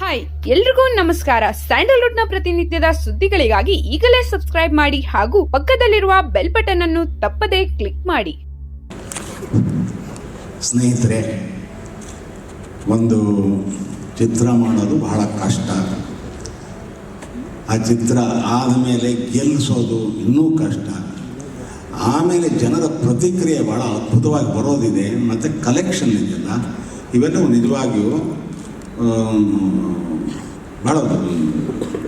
Hi ಎಲ್ರಿಗೂ ನಮಸ್ಕಾರ. ಸ್ಯಾಂಡಲ್ವುಡ್ನ ಪ್ರತಿನಿತ್ಯದ ಸುದ್ದಿಗಳಿಗಾಗಿ ಈಗಲೇ ಸಬ್ಸ್ಕ್ರೈಬ್ ಮಾಡಿ ಹಾಗೂ ಪಕ್ಕದಲ್ಲಿರುವ ಬೆಲ್ ಬಟನ್ ಅನ್ನು ತಪ್ಪದೇ ಕ್ಲಿಕ್ ಮಾಡಿ. ಸ್ನೇಹಿತರೆ, ಒಂದು ಚಿತ್ರ ಮಾಡೋದು ಬಹಳ ಕಷ್ಟ. ಆ ಚಿತ್ರ ಆದಮೇಲೆ ಗೆಲ್ಲಿಸೋದು ಇನ್ನೂ ಕಷ್ಟ. ಆಮೇಲೆ ಜನರ ಪ್ರತಿಕ್ರಿಯೆ ಭಾಳ ಅದ್ಭುತವಾಗಿ ಬರೋದಿದೆ, ಮತ್ತು ಕಲೆಕ್ಷನ್ ಇದೆಯಲ್ಲ, ಇವೆಲ್ಲವೂ ನಿಜವಾಗಿಯೂ ಭಾಳ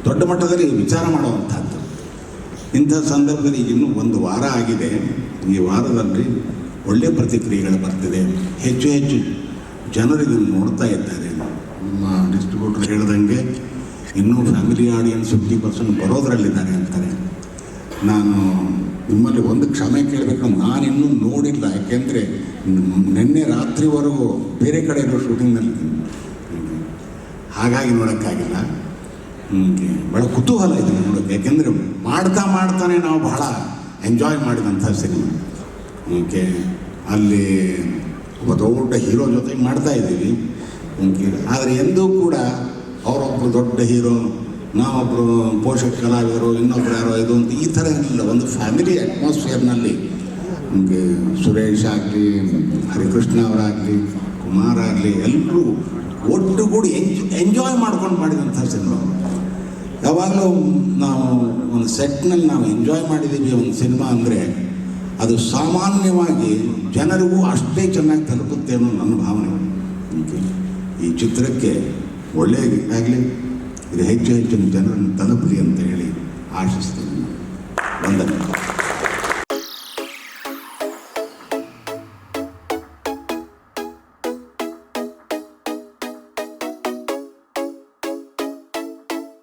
ದೊಡ್ಡ ಮಟ್ಟದಲ್ಲಿ ವಿಚಾರ ಮಾಡುವಂಥದ್ದು ಇಂಥ ಸಂದರ್ಭದಲ್ಲಿ ಇನ್ನೂ ಒಂದು ವಾರ ಆಗಿದೆ. ಈ ವಾರದಲ್ಲಿ ಒಳ್ಳೆಯ ಪ್ರತಿಕ್ರಿಯೆಗಳು ಬರ್ತಿದೆ. ಹೆಚ್ಚು ಹೆಚ್ಚು ಜನರು ಇದನ್ನು ನೋಡ್ತಾ ಇದ್ದಾರೆ. ನಮ್ಮ ಡಿಸ್ಟ್ರಿಬ್ಯೂಟರ್ ಹೇಳ್ದಂಗೆ ಇನ್ನೂ ಫ್ಯಾಮಿಲಿ ಆಡಿಯನ್ಸ್ ಫಿಫ್ಟಿ ಪರ್ಸೆಂಟ್ ಬರೋದ್ರಲ್ಲಿದ್ದಾರೆ ಅಂತಾರೆ. ನಾನು ನಿಮ್ಮಲ್ಲಿ ಒಂದು ಕ್ಷಮೆ ಕೇಳಬೇಕು. ನಾನು ಇನ್ನೂ ನೋಡಿಲ್ಲ. ಯಾಕೆಂದರೆ ನಿನ್ನೆ ರಾತ್ರಿವರೆಗೂ ಬೇರೆ ಕಡೆ ಇರೋ ಶೂಟಿಂಗ್ನಲ್ಲಿ ಹಾಗಾಗಿ ನೋಡೋಕ್ಕಾಗಿಲ್ಲ. ಭಾಳ ಕುತೂಹಲ ಇದೆ ನೋಡೋಕ್ಕೆ ಯಾಕೆಂದರೆ ಮಾಡ್ತಾ ಮಾಡ್ತಾನೆ ನಾವು ಬಹಳ ಎಂಜಾಯ್ ಮಾಡಿದಂಥ ಸಿನಿಮಾ ಓಕೆ ಅಲ್ಲಿ ಒಬ್ಬ ದೊಡ್ಡ ಹೀರೋ ಜೊತೆಗೆ ಮಾಡ್ತಾ ಇದ್ದೀವಿ. ಓಕೆ ಆದರೆ ಎಂದೂ ಕೂಡ ಅವರೊಬ್ಬರು ದೊಡ್ಡ ಹೀರೋ ನಾವೊಬ್ಬರು ಪೋಷಕ ಕಲಾವಿದರು, ಇನ್ನೊಬ್ರು ಯಾರೋ ಇದು ಅಂತ ಈ ಥರ ಇರಲಿಲ್ಲ ಒಂದು ಫ್ಯಾಮಿಲಿ ಅಟ್ಮಾಸ್ಫಿಯರ್ನಲ್ಲಿ ಸುರೇಶ್ ಆಗಲಿ, ಹರಿಕೃಷ್ಣ ಅವರಾಗಲಿ ಕುಮಾರ್ ಆಗಲಿ ಎಲ್ಲರೂ ಒಟ್ಟುಗೂಡಿ ಎಂಜ್ ಎಂಜಾಯ್ ಮಾಡ್ಕೊಂಡು ಮಾಡಿದಂಥ ಸಿನಿಮಾ ಯಾವಾಗಲೂ ನಾವು ಒಂದು ಸೆಟ್ನಲ್ಲಿ ನಾವು ಎಂಜಾಯ್ ಮಾಡಿದ್ದೀವಿ ಒಂದು ಸಿನಿಮಾ ಅಂದರೆ ಅದು ಸಾಮಾನ್ಯವಾಗಿ ಜನರಿಗೂ ಅಷ್ಟೇ ಚೆನ್ನಾಗಿ ತಲುಪುತ್ತೆ ಅನ್ನೋ ನನ್ನ ಭಾವನೆ. ಈ ಚಿತ್ರಕ್ಕೆ ಒಳ್ಳೆಯ ಆಗಲಿ, ಇದು ಹೆಚ್ಚು ಹೆಚ್ಚಿನ ಜನರನ್ನು ತಲುಪಲಿ ಅಂತ ಹೇಳಿ ಆಶಿಸ್ತೀನಿ.